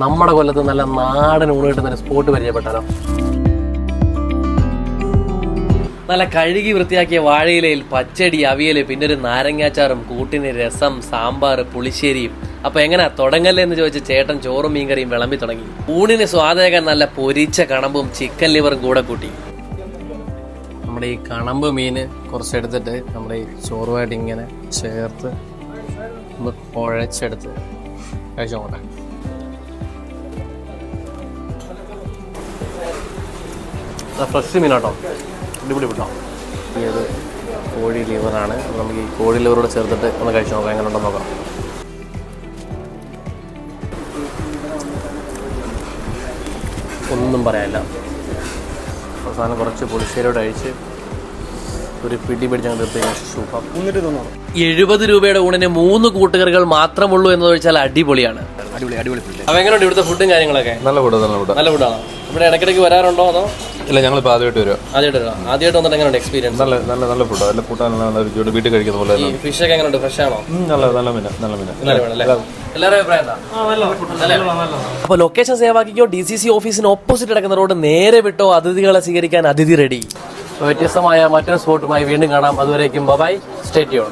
നമ്മുടെ കൊല്ലത്ത് നല്ല നാടൻ ഊണ് കിട്ടുന്ന ഒരു സ്പോട്ട് പരിചയപ്പെട്ടാലോ നല്ല കഴുകി വൃത്തിയാക്കിയ വാഴയിലയിൽ പച്ചടി അവിയൽ പിന്നെ ഒരു നാരങ്ങാച്ചാറും കൂട്ടിന് രസം സാമ്പാർ പുളിശ്ശേരിയും അപ്പൊ എങ്ങനെ തുടങ്ങല്ലേ എന്ന് ചോദിച്ച ചേട്ടൻ ചോറും മീൻകറിയും വിളമ്പി തുടങ്ങി. ഊണിന് സ്വാദേകം നല്ല പൊരിച്ച കണമ്പും ചിക്കൻ ലിവറും കൂടെ കൂട്ടി. നമ്മുടെ ഈ കണമ്പ് മീന് കുറച്ചെടുത്തിട്ട് നമ്മുടെ ഈ ചോറുമായിട്ട് ഇങ്ങനെ ചേർത്ത് ഒന്ന് കുഴച്ചെടുത്ത് കഴിച്ചോട്ടെ. ഫ്രഷ് മീനാട്ടോ അടിപൊളി വിട്ടോ ഈ ഒരു കോഴി ലിവറാണ് നമുക്ക് ഈ കോഴി ലിവറോട് ചേർത്തിട്ട് ഒന്ന് കഴിച്ചു നോക്കാം എങ്ങനെ ഉണ്ടെന്ന് നോക്കാം. ഒന്നും പറയാനില്ല. അവസാനം കുറച്ച് പുളിശ്ശേരിയോട് അഴിച്ച് ഒരു പിടി പിടിച്ചാൽ സൂപ്പർ. എഴുപത് രൂപയുടെ ഊണിന് മൂന്ന് കൂട്ടുകറികൾ മാത്രമുള്ളൂ എന്ന് വെച്ചാൽ അടിപൊളിയാണ്. അടിപൊളി അടിപൊളി അപ്പൊ എങ്ങനെയുണ്ട് ഇവിടുത്തെ ഫുഡും കാര്യങ്ങളൊക്കെ? നല്ല ഫുഡ് നല്ല ഫുഡ് നല്ല ഫുഡാണോ ഇവിടെ ഇടയ്ക്കിടയ്ക്ക് വരാറുണ്ടോ അതോ? ഇല്ല ഞങ്ങൾ ഇപ്പോൾ ആദ്യമായിട്ട് വരിക. ആദ്യമായിട്ട് വരാം ആദ്യമായിട്ട് വന്നിട്ട് എങ്ങനെയുണ്ട് എക്സ്പീരിയൻസ് നല്ല നല്ല നല്ല ഫുഡ് നല്ല ഫുഡാണ് നല്ല രുചിയോട് വീട്ടിൽ കഴിക്കുന്ന പോലെ ഈ ഫിഷ് ഒക്കെ എങ്ങനെയുണ്ട്? ഫ്രഷ് ആണോ? നല്ല നല്ല നല്ല മീന. നല്ല മീന എല്ലാവരും അഭിപ്രായം അപ്പോൾ ലൊക്കേഷൻ സേവാക്കിക്കോ ഡി സി സി ഓഫീസിന് ഓപ്പോസിറ്റ് കിടക്കുന്ന റോഡ് നേരെ വിട്ടോ അതിഥികളെ സ്വീകരിക്കാൻ അതിഥി റെഡി വ്യത്യസ്തമായ മറ്റൊരു സ്പോട്ടുമായി വീണ്ടും കാണാം. അതുവരേക്കും ബൈ സ്റ്റേറ്റ് യോൺ